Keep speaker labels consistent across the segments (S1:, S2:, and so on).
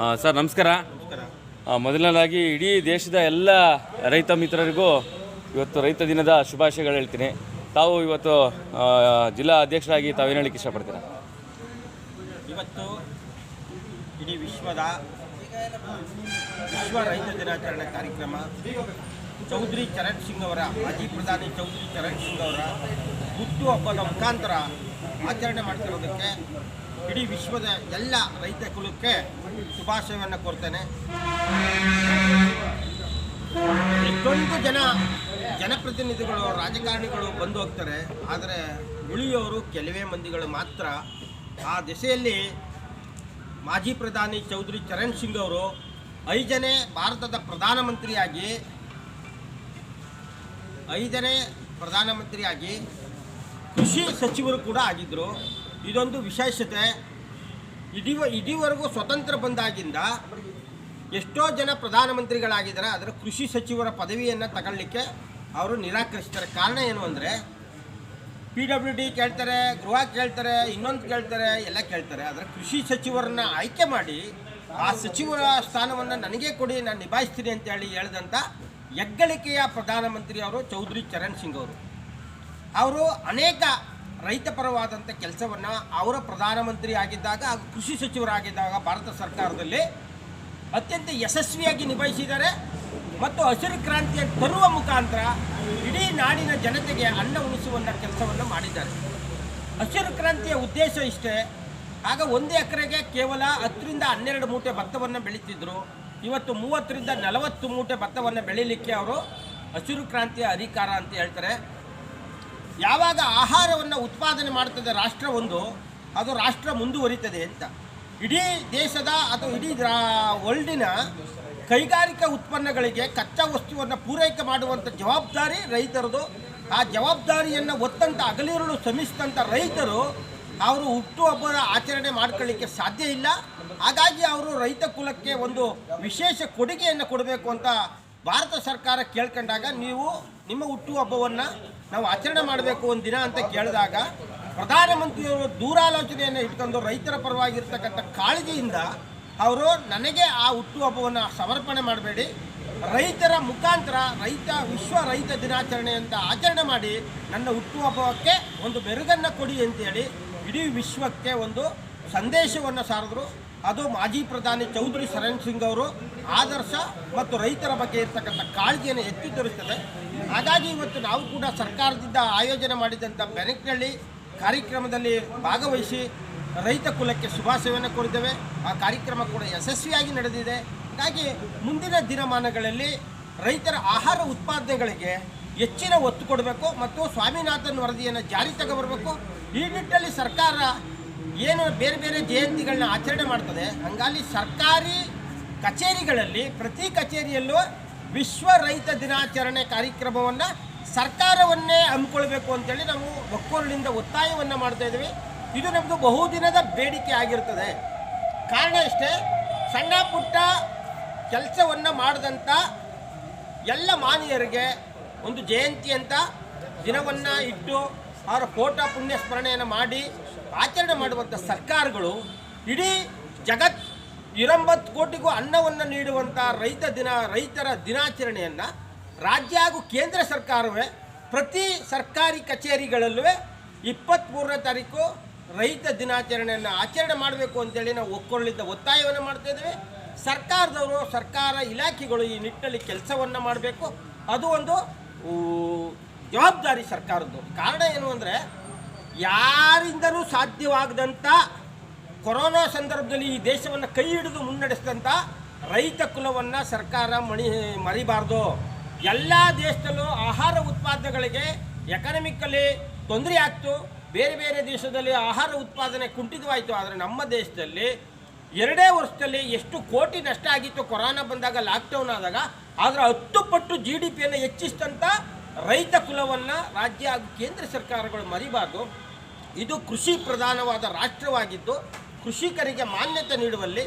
S1: Sir, ನಮಸ್ಕಾರ. ಮೊದಲನೇದಾಗಿ ಇಡೀ ದೇಶದ ಎಲ್ಲ ರೈತ ಮಿತ್ರರಿಗೂ ಇವತ್ತು ರೈತ ದಿನದ ಶುಭಾಶಯಗಳು ಹೇಳ್ತೀನಿ. ತಾವು ಇವತ್ತು ಜಿಲ್ಲಾ ಅಧ್ಯಕ್ಷರಾಗಿ ತಾವೇನು ಹೇಳಕ್ಕೆ ಇಷ್ಟಪಡ್ತೀರಾ?
S2: ಇವತ್ತು ಇಡೀ ವಿಶ್ವದ ವಿಶ್ವ ರೈತ ದಿನಾಚರಣೆ ಕಾರ್ಯಕ್ರಮ. ಚೌಧರಿ ಚರಣ್ ಸಿಂಗ್ ಅವರ, ಮಾಜಿ ಪ್ರಧಾನಿ ಚೌಧರಿ ಚರಣ್ ಸಿಂಗ್ ಅವರ ಹುಟ್ಟುಹಬ್ಬದ ಮುಖಾಂತರ ಆಚರಣೆ ಮಾಡ್ತಿರೋದಕ್ಕೆ ಇಡೀ ವಿಶ್ವದ ಎಲ್ಲ ರೈತ ಕುಲಕ್ಕೆ ಶುಭಾಶಯವನ್ನು ಕೋರ್ತೇನೆ. ಎಷ್ಟೊಂದು ಜನ ಜನಪ್ರತಿನಿಧಿಗಳು, ರಾಜಕಾರಣಿಗಳು ಬಂದು ಹೋಗ್ತಾರೆ. ಆದರೆ ಉಳಿಯೋರು ಕೆಲವೇ ಮಂದಿಗಳು ಮಾತ್ರ. ಆ ದಿಸೆಯಲ್ಲಿ ಮಾಜಿ ಪ್ರಧಾನಿ ಚೌಧರಿ ಚರಣ್ ಸಿಂಗ್ ಅವರು ಐದನೇ ಭಾರತದ ಪ್ರಧಾನಮಂತ್ರಿಯಾಗಿ, ಐದನೇ ಪ್ರಧಾನಮಂತ್ರಿಯಾಗಿ ಕೃಷಿ ಸಚಿವರು ಕೂಡ ಆಗಿದ್ದರು ಇದೊಂದು ವಿಶೇಷತೆ. ಇದೀವ, ಇದೀವರೆಗೂ ಸ್ವತಂತ್ರ ಬಂದಾಗಿಂದ ಎಷ್ಟೋ ಜನ ಪ್ರಧಾನಮಂತ್ರಿಗಳಾಗಿದ್ದಾರೆ. ಅದರ ಕೃಷಿ ಸಚಿವರ ಪದವಿಯನ್ನು ತಗೊಳ್ಳಿಕ್ಕೆ ಅವರು ನಿರಾಕರಿಸ್ತಾರೆ. ಕಾರಣ ಏನು ಅಂದರೆ ಪಿ ಡಬ್ಲ್ಯೂ ಡಿ ಕೇಳ್ತಾರೆ, ಗೃಹ ಕೇಳ್ತಾರೆ, ಇನ್ನೊಂದು ಕೇಳ್ತಾರೆ, ಎಲ್ಲ ಕೇಳ್ತಾರೆ. ಆದರೆ ಕೃಷಿ ಸಚಿವರನ್ನ ಆಯ್ಕೆ ಮಾಡಿ ಆ ಸಚಿವರ ಸ್ಥಾನವನ್ನು ನನಗೆ ಕೊಡಿ, ನಾನು ನಿಭಾಯಿಸ್ತೀನಿ ಅಂತೇಳಿ ಹೇಳಿದಂಥ ಹೆಗ್ಗಳಿಕೆಯ ಪ್ರಧಾನಮಂತ್ರಿ ಅವರು ಚೌಧರಿ ಚರಣ್ ಸಿಂಗ್ ಅವರು. ಅವರು ಅನೇಕ ರೈತ ಪರವಾದಂಥ ಕೆಲಸವನ್ನು ಅವರ ಪ್ರಧಾನಮಂತ್ರಿ ಆಗಿದ್ದಾಗ ಹಾಗೂ ಕೃಷಿ ಸಚಿವರಾಗಿದ್ದಾಗ ಭಾರತ ಸರ್ಕಾರದಲ್ಲಿ ಅತ್ಯಂತ ಯಶಸ್ವಿಯಾಗಿ ನಿಭಾಯಿಸಿದ್ದಾರೆ. ಮತ್ತು ಹಸಿರು ಕ್ರಾಂತಿಯನ್ನು ತರುವ ಮುಖಾಂತರ ಇಡೀ ನಾಡಿನ ಜನತೆಗೆ ಅನ್ನ ಉಣಿಸುವಂಥ ಕೆಲಸವನ್ನು ಮಾಡಿದ್ದಾರೆ. ಹಸಿರು ಕ್ರಾಂತಿಯ ಉದ್ದೇಶ ಇಷ್ಟೇ. ಆಗ ಒಂದು ಎಕರೆಗೆ ಕೇವಲ ಹತ್ತರಿಂದ ಹನ್ನೆರಡು ಮೂಟೆ ಭತ್ತವನ್ನು ಬೆಳೀತಿದ್ರು. ಇವತ್ತು ಮೂವತ್ತರಿಂದ ನಲವತ್ತು ಮೂಟೆ ಭತ್ತವನ್ನು ಬೆಳೀಲಿಕ್ಕೆ ಅವರು ಹಸಿರು ಕ್ರಾಂತಿಯ ಅಧಿಕಾರ ಅಂತ ಹೇಳ್ತಾರೆ. ಯಾವಾಗ ಆಹಾರವನ್ನು ಉತ್ಪಾದನೆ ಮಾಡ್ತದೆ ರಾಷ್ಟ್ರ ಒಂದು, ಅದು ರಾಷ್ಟ್ರ ಮುಂದುವರಿತದೆ ಅಂತ. ಇಡೀ ದೇಶದ ಅಥವಾ ಇಡೀ ವರ್ಲ್ಡಿನ ಕೈಗಾರಿಕಾ ಉತ್ಪನ್ನಗಳಿಗೆ ಕಚ್ಚಾ ವಸ್ತುವನ್ನು ಪೂರೈಕೆ ಮಾಡುವಂಥ ಜವಾಬ್ದಾರಿ ರೈತರದು. ಆ ಜವಾಬ್ದಾರಿಯನ್ನು ಒತ್ತಂತ ಅಗಲಿರುಳು ಶ್ರಮಿಸಿದಂಥ ರೈತರು ಅವರು ಹುಟ್ಟುಹಬ್ಬದ ಆಚರಣೆ ಮಾಡ್ಕೊಳ್ಳಿಕ್ಕೆ ಸಾಧ್ಯ ಇಲ್ಲ. ಹಾಗಾಗಿ ಅವರು ರೈತ ಕುಲಕ್ಕೆ ಒಂದು ವಿಶೇಷ ಕೊಡುಗೆಯನ್ನು ಕೊಡಬೇಕು ಅಂತ ಭಾರತ ಸರ್ಕಾರ ಕೇಳ್ಕೊಂಡಾಗ ನೀವು ನಿಮ್ಮ ಹುಟ್ಟುಹಬ್ಬವನ್ನು ನಾವು ಆಚರಣೆ ಮಾಡಬೇಕು ಒಂದು ದಿನ ಅಂತ ಕೇಳಿದಾಗ ಪ್ರಧಾನಮಂತ್ರಿಯವರು ದೂರಾಲೋಚನೆಯನ್ನು ಇಟ್ಕೊಂಡು ರೈತರ ಪರವಾಗಿರ್ತಕ್ಕಂಥ ಕಾಳಜಿಯಿಂದ ಅವರು ನನಗೆ ಆ ಹುಟ್ಟುಹಬ್ಬವನ್ನು ಸಮರ್ಪಣೆ ಮಾಡಬೇಡಿ. ರೈತರ ಮುಖಾಂತರ ರೈತ ವಿಶ್ವ ರೈತ ದಿನಾಚರಣೆ ಅಂತ ಆಚರಣೆ ಮಾಡಿ ನನ್ನ ಹುಟ್ಟುಹಬ್ಬಕ್ಕೆ ಒಂದು ಮೆರುಗನ್ನು ಕೊಡಿ ಅಂತೇಳಿ ಇಡೀ ವಿಶ್ವಕ್ಕೆ ಒಂದು ಸಂದೇಶವನ್ನು ಸಾರಿದ್ರು. ಅದು ಮಾಜಿ ಪ್ರಧಾನಿ ಚೌಧರಿ ಶರಣ್ ಸಿಂಗ್ ಅವರು ಆದರ್ಶ ಮತ್ತು ರೈತರ ಬಗ್ಗೆ ಇರ್ತಕ್ಕಂಥ ಕಾಳಜಿಯನ್ನು ಎತ್ತಿ ತೋರಿಸ್ತದೆ. ಹಾಗಾಗಿ ಇವತ್ತು ನಾವು ಕೂಡ ಸರ್ಕಾರದಿಂದ ಆಯೋಜನೆ ಮಾಡಿದಂಥ ಬೆನಕ್ನಳ್ಳಿ ಕಾರ್ಯಕ್ರಮದಲ್ಲಿ ಭಾಗವಹಿಸಿ ರೈತ ಕುಲಕ್ಕೆ ಶುಭಾಶಯವನ್ನು ಕೋರಿದ್ದೇವೆ. ಆ ಕಾರ್ಯಕ್ರಮ ಕೂಡ ಯಶಸ್ವಿಯಾಗಿ ನಡೆದಿದೆ. ಹಾಗಾಗಿ ಮುಂದಿನ ದಿನಮಾನಗಳಲ್ಲಿ ರೈತರ ಆಹಾರ ಉತ್ಪಾದನೆಗಳಿಗೆ ಹೆಚ್ಚಿನ ಒತ್ತು ಕೊಡಬೇಕು ಮತ್ತು ಸ್ವಾಮಿನಾಥನ್ ವರದಿಯನ್ನು ಜಾರಿ ತಗೊಬರಬೇಕು ಈ ನಿಟ್ಟಿನಲ್ಲಿ ಸರ್ಕಾರ ಏನು ಬೇರೆ ಬೇರೆ ಜಯಂತಿಗಳನ್ನ ಆಚರಣೆ ಮಾಡ್ತದೆ, ಹಂಗಾಗಿ ಸರ್ಕಾರಿ ಕಚೇರಿಗಳಲ್ಲಿ, ಪ್ರತಿ ಕಚೇರಿಯಲ್ಲೂ ವಿಶ್ವ ರೈತ ದಿನಾಚರಣೆ ಕಾರ್ಯಕ್ರಮವನ್ನು ಸರ್ಕಾರವನ್ನೇ ಹಮ್ಮಿಕೊಳ್ಬೇಕು ಅಂತೇಳಿ ನಾವು ಒಕ್ಕೂರಿನಿಂದ ಒತ್ತಾಯವನ್ನು ಮಾಡ್ತಾ ಇದ್ದೀವಿ. ಇದು ನಮ್ಮದು ಬಹುದಿನದ ಬೇಡಿಕೆ ಆಗಿರ್ತದೆ. ಕಾರಣ ಇಷ್ಟೇ, ಸಣ್ಣ ಪುಟ್ಟ ಕೆಲಸವನ್ನು ಮಾಡಿದಂಥ ಎಲ್ಲ ಮಾನ್ಯರಿಗೆ ಒಂದು ಜಯಂತಿ ಅಂತ ದಿನವನ್ನು ಇಟ್ಟು ಅವರ ಫೋಟೋ ಪುಣ್ಯ ಸ್ಮರಣೆಯನ್ನು ಮಾಡಿ ಆಚರಣೆ ಮಾಡುವಂಥ ಸರ್ಕಾರಗಳು ಇಡೀ ಜಗತ್ ಇರಂಬತ್ತು ಕೋಟಿಗೂ ಅನ್ನವನ್ನು ನೀಡುವಂಥ ರೈತ ದಿನ, ರೈತರ ದಿನಾಚರಣೆಯನ್ನು ರಾಜ್ಯ ಹಾಗೂ ಕೇಂದ್ರ ಸರ್ಕಾರವೇ ಪ್ರತಿ ಸರ್ಕಾರಿ ಕಚೇರಿಗಳಲ್ಲೂ ಇಪ್ಪತ್ತ್ಮೂರನೇ ತಾರೀಕು ರೈತ ದಿನಾಚರಣೆಯನ್ನು ಆಚರಣೆ ಮಾಡಬೇಕು ಅಂತೇಳಿ ನಾವು ಒಕ್ಕೊಳ್ಳಿದ್ದ ಒತ್ತಾಯವನ್ನು ಮಾಡ್ತಾ ಇದ್ದೇವೆ. ಸರ್ಕಾರದವರು, ಸರ್ಕಾರ ಇಲಾಖೆಗಳು ಈ ನಿಟ್ಟಿನಲ್ಲಿ ಕೆಲಸವನ್ನು ಮಾಡಬೇಕು. ಅದು ಒಂದು ಜವಾಬ್ದಾರಿ ಸರ್ಕಾರದ್ದು. ಕಾರಣ ಏನು ಅಂದರೆ ಯಾರಿಂದಲೂ ಸಾಧ್ಯವಾಗದಂಥ ಕೊರೋನಾ ಸಂದರ್ಭದಲ್ಲಿ ಈ ದೇಶವನ್ನು ಕೈ ಹಿಡಿದು ಮುನ್ನಡೆಸಿದಂಥ ರೈತ ಕುಲವನ್ನು ಸರ್ಕಾರ ಮಣಿ, ಮರಿಬಾರ್ದು. ಎಲ್ಲ ದೇಶದಲ್ಲೂ ಆಹಾರ ಉತ್ಪಾದನೆಗಳಿಗೆ ಎಕನಾಮಿಕಲ್ಲಿ ತೊಂದರೆ ಆಗ್ತು. ಬೇರೆ ಬೇರೆ ದೇಶದಲ್ಲಿ ಆಹಾರ ಉತ್ಪಾದನೆ ಕುಂಠಿತವಾಯಿತು. ಆದರೆ ನಮ್ಮ ದೇಶದಲ್ಲಿ ಎರಡೇ ವರ್ಷದಲ್ಲಿ ಎಷ್ಟು ಕೋಟಿ ನಷ್ಟ ಆಗಿತ್ತು. ಕೊರೋನಾ ಬಂದಾಗ ಲಾಕ್ಡೌನ್ ಆದಾಗ. ಆದರೆ ಹತ್ತು ಪಟ್ಟು ಜಿ ಡಿ ಪಿಯನ್ನು ಹೆಚ್ಚಿಸಿದಂಥ ರೈತ ಕುಲವನ್ನು ರಾಜ್ಯ ಹಾಗೂ ಕೇಂದ್ರ ಸರ್ಕಾರಗಳು ಮರಿಬಾರ್ದು ಇದು ಕೃಷಿ ಪ್ರಧಾನವಾದ ರಾಷ್ಟ್ರವಾಗಿದ್ದು, ಕೃಷಿಕರಿಗೆ ಮಾನ್ಯತೆ ನೀಡುವಲ್ಲಿ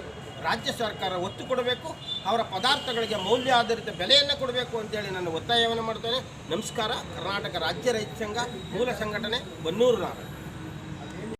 S2: ರಾಜ್ಯ ಸರ್ಕಾರ ಒತ್ತು ಕೊಡಬೇಕು, ಅವರ ಪದಾರ್ಥಗಳಿಗೆ ಮೌಲ್ಯ ಆಧಾರಿತ ಬೆಲೆಯನ್ನು ಕೊಡಬೇಕು ಅಂತೇಳಿ ನಾನು ಒತ್ತಾಯವನ್ನು ಮಾಡ್ತೇನೆ. ನಮಸ್ಕಾರ, ಕರ್ನಾಟಕ ರಾಜ್ಯ ರೈತ ಸಂಘ, ಮೂಲ ಸಂಘಟನೆ, ಬನ್ನೂರು ನಾಡು.